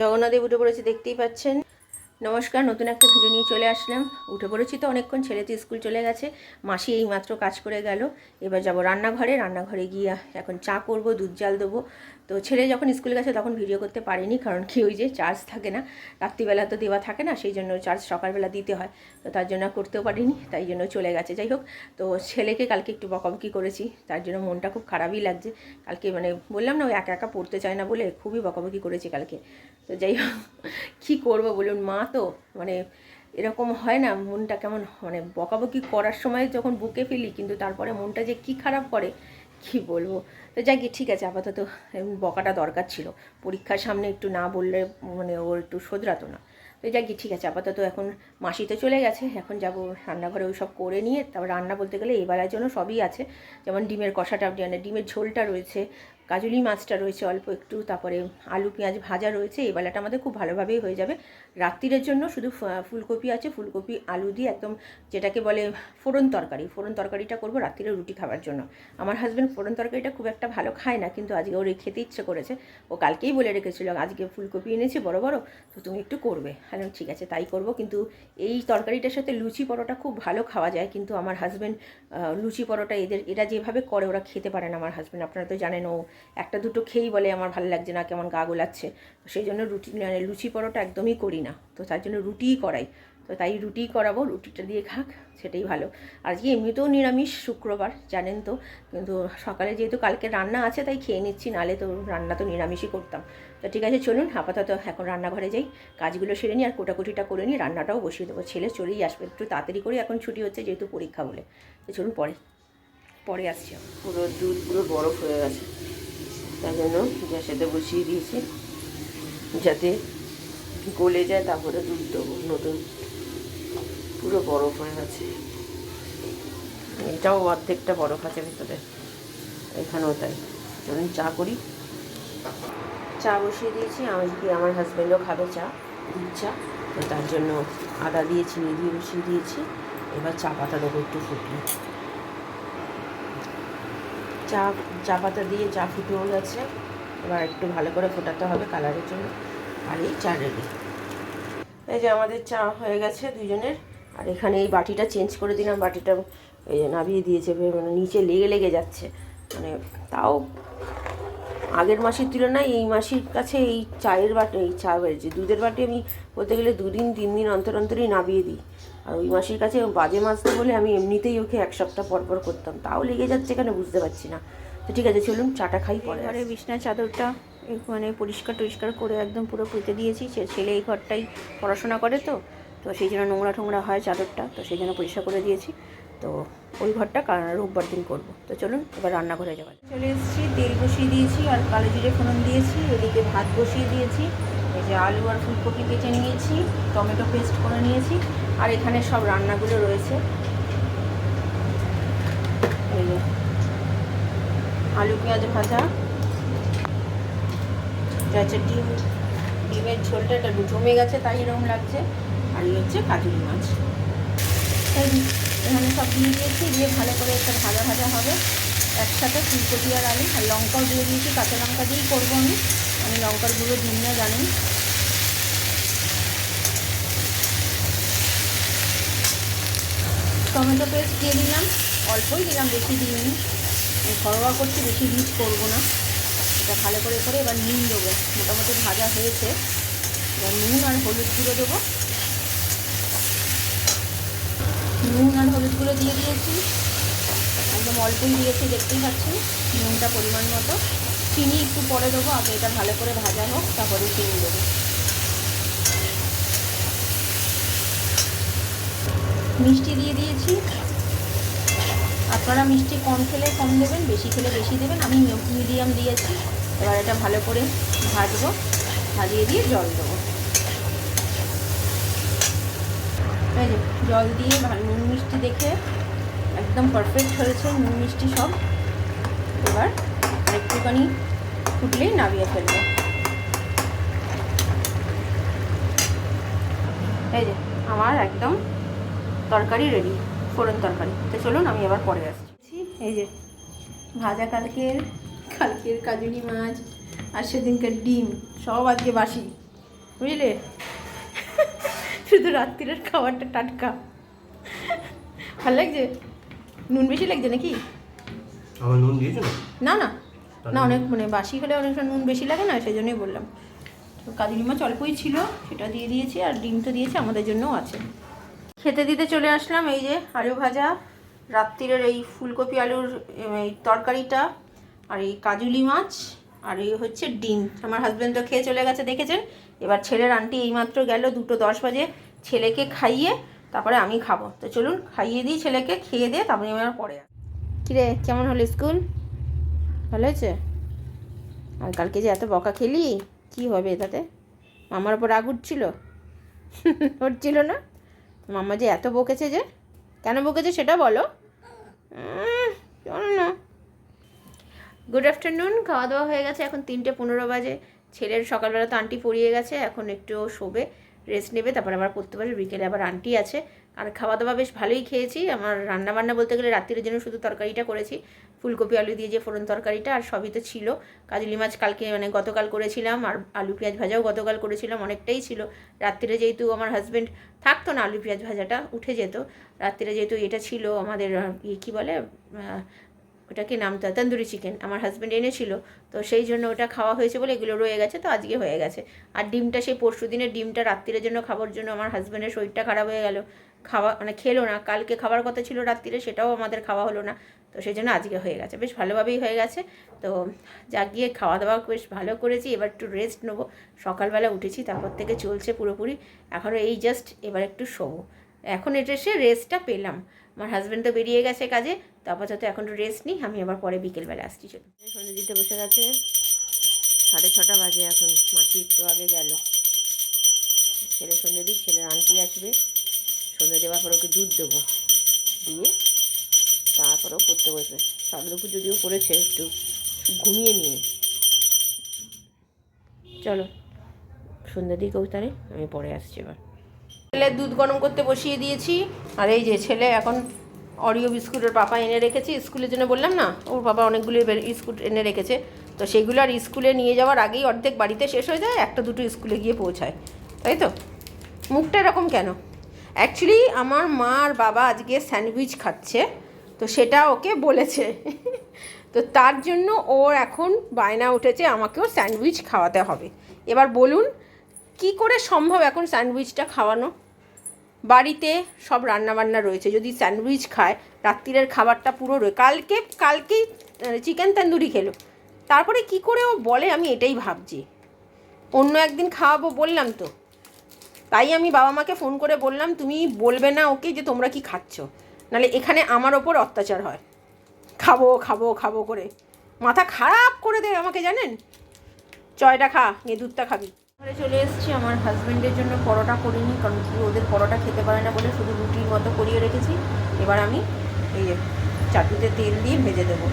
জগন্নাথদেব উঠে পড়েছে, দেখতেই পাচ্ছেন। নমস্কার, নতুন একটা ভিডিও নিয়ে চলে আসলাম। উঠে পড়েছি তো অনেকক্ষণ, ছেলে তো স্কুল চলে গেছে। মাসি এইমাত্র কাজ করে গেল। এবার যাব রান্নাঘরে। রান্নাঘরে গিয়ে এখন চা করব, দুধ জাল দেবো। তো ছেলে যখন স্কুলে গেছে তখন ভিডিও করতে পারিনি, কারণ কি ওই যে চার্জ থাকে না, রাত্রিবেলা তো দেওয়া থাকে না, সেই জন্য চার্জ সকালবেলা দিতে হয়, তো তার জন্য করতেও পারিনি, তাই জন্য চলে গেছে। যাই হোক, তো ছেলেকে কালকে একটু বকাবকি করেছি, তার জন্য মনটা খুব খারাপই লাগছে। কালকে মানে বললাম না ওই একা একা পড়তে চায় না বলে খুবই বকাবকি করেছি কালকে। তো যাই হোক, কী করব বলুন, মা তো মানে এরকম হয় না, মনটা কেমন মানে বকাবকি করার সময় যখন বুকে ফেলি, কিন্তু তারপরে মনটা যে কি খারাপ করে কি বলব? তো যাই ঠিক আছে, আপাতত বকাটা দরকার ছিল। পরীক্ষার সামনে একটু না বললে মানে ওর একটু শোধরাতো না। তো যাই ঠিক আছে, আপাতত এখন মাসি তো চলে গেছে, এখন যাব রান্নাঘরে ওই সব করে নিয়ে, তারপর রান্না বলতে গেলে এবারের জন্য সবই আছে। যেমন ডিমের কষাটা মানে ডিমের ঝোলটা রয়েছে কাজুলি মাছটা রয়েছে অল্প একটু, তারপরে আলু, পেঁয়াজ ভাজা রয়েছে, এই বেলাটা আমাদের খুব ভালোভাবেই হয়ে যাবে। রাত্রিরের জন্য শুধু ফুলকপি আছে, ফুলকপি, আলু দিয়ে একদম যেটাকে বলে ফোড়ন তরকারি। ফোড়ন তরকারিটা করব রাত্রিরে রুটি খাওয়ার জন্য। আমার হাজব্যান্ড ফোড়ন তরকারিটা খুব একটা ভালো খায় না, কিন্তু আজকে ওর খেতে ইচ্ছে করেছে। ও কালকেই বলে রেখেছিল, আজকে ফুলকপি এনেছি বড় বড়, তো তুমি একটু করবে। হ্যাঁ ঠিক আছে, তাই করব। কিন্তু এই তরকারিটার সাথে লুচি পরোটা খুব ভালো খাওয়া যায়, কিন্তু আমার হাজব্যান্ড লুচি পরোটা এদের, এরা যেভাবে করে ওরা খেতে পারে না আমার হাজব্যান্ড আপনারা তো জানেন, ও একটা দুটো খেয়েই বলে আমার ভালো লাগছে না, কেমন গা গোলাচ্ছে। সেই জন্য রুটি মানে লুচি পরোটা একদমই করি না। তো তার জন্য রুটিই করাই। তো তাই রুটিই করাবো, রুটিটা দিয়ে খাক, সেটাই ভালো। আজকে এমনিতেও নিরামিষ শুক্রবার, জানেন তো। কিন্তু সকালে যেহেতু কালকে রান্না আছে, তাই খেয়ে নিচ্ছি, নালে তো রান্না তো নিরামিষই করতাম। তো ঠিক আছে, চলুন, আপাতত এখন রান্নাঘরে যাই। কাজগুলো সেরে নিই, আর কোটাকুটিটা করে নিই, রান্নাটাও বসিয়ে দেবো। ছেলে চলেই আসবে, একটু তাড়াতাড়ি করে এখন ছুটি হচ্ছে যেহেতু পরীক্ষা বলে। তো চলুন, পরে পরে আসছি। পুরো দুধ পুরো বরফ হয়ে গেছে। তাই জন্য গ্যাসেতে বসিয়ে দিয়েছি। যাতে গলে যায়, তারপরে দুধ দেবো। নতুন পুরো বরফ হয়ে গেছে। এটাও অর্ধেকটা বরফ আছে ভিতরে। এখানেও তাই। চলুন চা করি। চা বসিয়ে দিয়েছি। আজকে আমার হাজব্যান্ডও খাবে চা, দুধ চা। তো তার জন্য আদা দিয়ে চিনি বসিয়ে দিয়েছি। এবার চা পাতা দেবো একটু ফুটলে চা চা পাতা দিয়ে চা ফুটেও গেছে। এবার একটু ভালো করে ফোটাতে হবে কালারের জন্য। আর এই চা রেডি। এই যে আমাদের চা হয়ে গেছে দুজনের আর এখানে এই বাটিটা চেঞ্জ করে দিলাম। বাটিটা এই যে নামিয়ে দিয়েছে মানে নিচে লেগে লেগে যাচ্ছে। মানে তাও আগের মাসের তুলনায় এই মাসির কাছে এই চায়ের বাটি, এই চা বেড়েছে দুধের বাটি আমি বলতে গেলে দুদিন তিন দিন অন্তর অন্তরই নামিয়ে দিই। আর ওই মাসির কাছে বাজে মাজতে বলে আমি এমনিতেই ওকে এক সপ্তাহ পর পর করতাম। তাও লেগে যাচ্ছে কেন বুঝতে পারছি না। তো ঠিক আছে চলুন চাটা খাই পরে ঘরে বিছনার চাদরটা মানে পরিষ্কার টরিষ্কার করে একদম পুরো পুঁতে দিয়েছি। সে- ছেলে এই ঘরটাই পড়াশোনা করে তো তো সেই জন্য নোংরা ঠোংরা হয় চাদরটা তো সেই জন্য পরিষ্কার করে দিয়েছি। তো ওই ঘরটা রোববার দিন করব। তো চলুন এবার রান্নাঘরে যাওয়া চলে এসেছি তেল বসিয়ে দিয়েছি আর কালো জিরে ফোড়ন দিয়েছি এদিকে ভাত বসিয়ে দিয়েছি। যে আলু আর ফুলকপি কেটে নিয়েছি, টমেটো পেস্ট করে নিয়েছি, আর এখানে সব রান্নাগুলো রয়েছে। আলু, পেঁয়াজ ভাজা এটা ডিম, ডিমের ঝোলটা, এটা জমে গেছে, তাই এরকম লাগছে। আর এই হচ্ছে কাজুরি মাছ। এখানে সব দিয়ে দিয়েছি, দিয়ে ভালো করে একটা ভাজা ভাজা হবে। একসাথে ফুলকপি আর আলু, আর লঙ্কাও দিয়ে দিয়েছি, কাঁচা লঙ্কা দিয়েই করব আমি। আমি লঙ্কার গুঁড়ো দিন না, জানেন? টমেটো পেস্ট দিয়ে দিলাম। অল্পই দিলাম, বেশি দিইনি। ঘরোয়া করছি, বেশি রিচ করব না। এটা ভালো করে করে এবার নুন দেবো। মোটামুটি ভাজা হয়েছে। এবার নুন আর হলুদ গুঁড়ো দেবো। নুন আর হলুদ গুঁড়ো দিয়ে দিয়েছি। একদম অল্পই দিয়েছি, দেখতেই পাচ্ছি নুনটা পরিমাণ মতো। চিনি একটু পরে দেবো, আগে এটা ভালো করে ভাজা হোক, তারপরে চিনি দেবো। মিষ্টি দিয়ে দিয়েছি। আপনারা মিষ্টি কম খেলে কম দেবেন, বেশি খেলে বেশি দেবেন। আমি মিডিয়াম দিয়েছি, এবার এটা ভালো করে ভাজবো, ভাজিয়ে দিয়ে জল দেবো। জল দিয়ে নুন মিষ্টি দেখে একদম পারফেক্ট হয়েছে, নুন মিষ্টি সব। এবার একটুখানি ফুটলেই নামিয়ে ফেলব। এই যে আমার একদম তরকারি রেডি ফোড়ন তরকারি। তো চলুন আমি এবার পরে আসছি। এই যে ভাজা কালকের কালকের কাজুনি মাছ আর সেদিনকার ডিম সব আজকে বাসি। বুঝলে? শুধু রাত্রিরের খাবারটা টাটকা। ভালো লাগছে? নুন বেশি লাগছে নাকি? আমার নুন দিয়েছ না না। না অনেক মানে বাসি হলে অনেকটা নুন বেশি লাগে না সেই জন্যই বললাম। তো কাজুরি মাছ অল্পই ছিল সেটা দিয়ে দিয়েছি আর ডিম তো দিয়েছি আমাদের জন্যও আছে। খেতে দিতে চলে আসলাম এই যে আলু ভাজা রাত্রিরের এই ফুলকপি আলুর এই তরকারিটা আর এই কাজুলি মাছ আর এই হচ্ছে ডিম। আমার হাজব্যান্ড তো খেয়ে চলে গেছে দেখেছেন? এবার ছেলের আন্টি এইমাত্র গেল দুটো দশ বাজে ছেলেকে খাইয়ে তারপরে আমি খাব। তো চলুন খাইয়ে দিই ছেলেকে খেয়ে দিয়ে তারপরে আমি আর পরে আসব। কিরে কেমন হলো স্কুল? ভালো হয়েছে? আর কালকে যে এত বকা খেলি, কি হবে তাতে? মামার ওপর রাগ উঠছিল? হচ্ছিল না? মামা যে এত বকেছে যে? কেন বকেছে সেটা বলো। না। গুড আফটারনুন খাওয়া দাওয়া হয়ে গেছে, এখন তিনটে পনেরো বাজে। ছেলের সকালবেলা তো আন্টি পড়িয়ে গেছে, এখন একটু শোবে রেস্ট নেবে, তারপর আবার পড়তে পারবে, বিকেলে আবার আন্টি আছে। আর খাওয়া দাওয়া বেশ ভালোই খেয়েছি। আমার রান্না বান্না বলতে গেলে রাত্রির জন্য শুধু তরকারিটা করেছি। ফুলকপি, আলু দিয়ে যে ফোড়ন তরকারিটা আর সবই তো ছিল। কাজলি মাছ কালকে মানে গতকাল করেছিলাম আর আলু পেঁয়াজ ভাজাও গতকাল করেছিলাম, অনেকটাই ছিল। রাত্রিরে যেহেতু আমার হাজব্যান্ড থাকতো না আলু পেঁয়াজ ভাজাটা, উঠে যেত। রাত্রিরে যেহেতু এটা ছিল আমাদের ইয়ে কী বলে ওটাকে নামটা তন্দুরি চিকেন আমার হাজব্যান্ড এনেছিল। তো সেই জন্য ওটা খাওয়া হয়েছে বলে এগুলো রয়ে গেছে, তো আজকে হয়ে গেছে। আর ডিমটা সেই পরশু দিনের ডিমটা রাত্রিরের জন্য খাবার জন্য আমার হাজব্যান্ডের শরীরটা খারাপ হয়ে গেল। খাওয়া মানে খেলো না। কালকে খাবার কথা ছিল রাত্রিরে, সেটাও আমাদের খাওয়া হলো না। তো সেই জন্য আজকে হয়ে গেছে। বেশ ভালোভাবেই হয়ে গেছে। তো যা গিয়ে খাওয়া দাওয়া বেশ ভালো করেছি। এবার একটু রেস্ট নেব। সকালবেলা উঠেছি, তারপর থেকে চলছে পুরোপুরি। এখনও এই জাস্ট এবার একটু শোবো। এখন এটা এসে রেস্টটা পেলাম। আমার হাজব্যান্ড তো বেরিয়ে গেছে কাজে। তো আপাতত এখন একটু রেস্ট নিই। আমি আবার পরে বিকেলবেলা আসছি। চলো সন্ধে দিতে বসে গেছে। সাড়ে ছটা বাজে এখন। মাছি একটু আগে গেল। ছেলে সন্ধে দিই ছেলের আন্টি আসবে। সন্ধে দেওয়ার পর ওকে দুধ দেবো। দিয়ে তারপরেও পড়তে বসবে। দুপুর যদিও পড়েছে একটু ঘুমিয়ে নিয়ে। চলো, সন্ধ্যা দিকে তাহলে আমি পরে আসছি এবার। ছেলের দুধ গরম করতে বসিয়ে দিয়েছি। আর এই যে ছেলে এখন অরিও বিস্কুটের পাপা এনে রেখেছি, স্কুলের জন্য বললাম না? ওর বাবা অনেকগুলি বিস্কুট এনে রেখেছে। তো সেগুলো আর স্কুলে নিয়ে যাওয়ার আগেই অর্ধেক বাড়িতে শেষ হয়ে যায়, একটা দুটো স্কুলে গিয়ে পৌঁছায়। তাই তো? মুখটা এরকম কেন? অ্যাকচুয়ালি আমার মা আর বাবা আজকে স্যান্ডউইচ খাচ্ছে, তো সেটা ওকে বলেছে। তো তার জন্য ওর এখন বায়না উঠেছে, আমাকেও স্যান্ডউইচ খাওয়াতে হবে। এবার বলুন, কি করে সম্ভব এখন স্যান্ডউইচটা খাওয়ানো? বাড়িতে সব রান্নাবান্না রয়েছে, যদি স্যান্ডউইচ খায়, রাত্রিরের খাবারটা পুরো রয়ে কালকে, কালকেই চিকেন তন্দুরি খেলো। তারপরে কি করে ও বলে, আমি এটাই ভাবছি। অন্য একদিন খাওয়াবো বললাম তো। তাই আমি বাবা মাকে ফোন করে বললাম, তুমি বলবে না ওকে যে তোমরা কি খাচ্ছ? নাহলে এখানে আমার ওপর অত্যাচার হয়। খাব খাব খাব করে। মাথা খারাপ করে দেয় আমাকে, জানেন? চয়টা খা নিয়ে দুধটা খাবি। ঘরে চলে এসেছি, আমার হাজব্যান্ডের জন্য পরোটা করিনি, কারণ কি ওদের পরোটা খেতে পারে না বলে শুধু রুটির মতো করিয়ে রেখেছি। এবার আমি এই যে চাটুতে তেল দিয়ে ভেজে দেবো।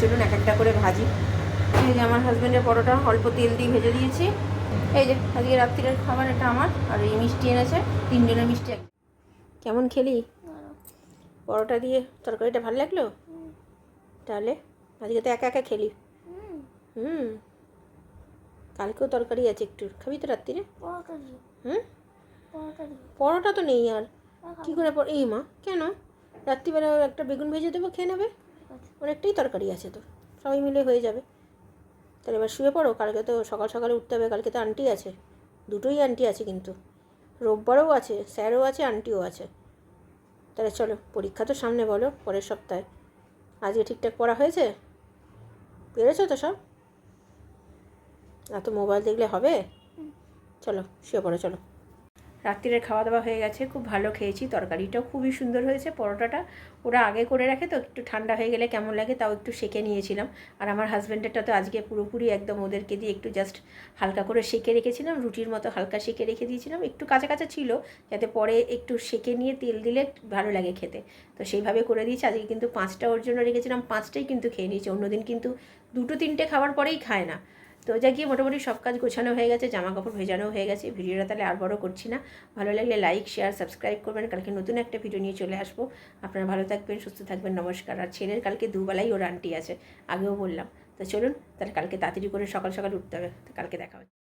চলুন এক একটা করে ভাজি। এই যে আমার হাজব্যান্ডের পরোটা, অল্প তেল দিয়ে ভেজে দিয়েছি। এই যে আজকে রাত্রিরের খাবার এটা আমার আর এই মিষ্টি এনেছে তিনজনের মিষ্টি কেমন খেলি? পরোটা দিয়ে তরকারিটা ভালো লাগল? তাহলে আজকে তো একা একা খেলি। হুম। কালকেও তরকারি আছে একটু। খাবি তো রাত্রিরে? হুম? পরোটা তো নেই আর। কী করে পর এই মা কেন? রাত্রিবেলা একটা বেগুন ভেজে দেবো খেয়ে নেবে? অনেকটাই তরকারি আছে তো। সবাই মিলে হয়ে যাবে। তাহলে এবার শুয়ে পড়ো কালকে তো সকাল সকালে উঠতে হবে কালকে তো আন্টি আছে। দুটোই আন্টি আছে কিন্তু। রোববারও আছে স্যারও আছে আন্টিও আছে। তাহলে চলো পরীক্ষা তো সামনে বলো পরের সপ্তাহে। আজকে ঠিকঠাক পড়া হয়েছে? পেরেছ তো সব? এত মোবাইল দেখলে হবে? চলো শুয়ে পড়ো চলো। রাত্রিরের খাওয়া দাওয়া হয়ে গেছে, খুব ভালো খেয়েছি, তরকারিটাও খুবই সুন্দর হয়েছে, পরোটাটা ওরা আগে করে রাখে তো একটু ঠান্ডা হয়ে গেলে কেমন লাগে তাও একটু সেকে নিয়েছিলাম। আর আমার হাজব্যান্ডেরটা তো আজকে পুরোপুরি একদম ওদেরকে দিয়ে একটু জাস্ট হালকা করে সেকে রেখেছিলাম, রুটির মতো হালকা সেকে রেখে দিয়েছিলাম, একটু কাঁচা কাঁচা ছিল যাতে পরে একটু সেকে নিয়ে তেল দিলে ভালো লাগে খেতে। তো সেইভাবে করে দিয়েছি, আজকে কিন্তু পাঁচটা ওর জন্য রেখেছিলাম, পাঁচটাই কিন্তু খেয়ে নিয়েছি, অন্যদিন কিন্তু দুটো তিনটে খাওয়ার পরেই খায় না। তো যা গিয়ে মোটামুটি সব কাজ গোছানো হয়ে গেছে জামা কাপড় ভেজানো হয়ে গেছে, ভিডিওটা তাহলে আর বড় করছি না। ভালো লাগলে লাইক শেয়ার সাবস্ক্রাইব করবেন। কালকে নতুন একটা ভিডিও নিয়ে চলে আসব। আপনারা ভালো থাকবেন, সুস্থ থাকবেন, নমস্কার। আর ছেলের কালকে দুবেলাই ওর আন্টি আছে, আগেও বললাম। তো চলুন, তাহলে কালকে তাড়াতাড়ি করে সকাল সকাল উঠতে হবে। তো কালকে দেখা হচ্ছে।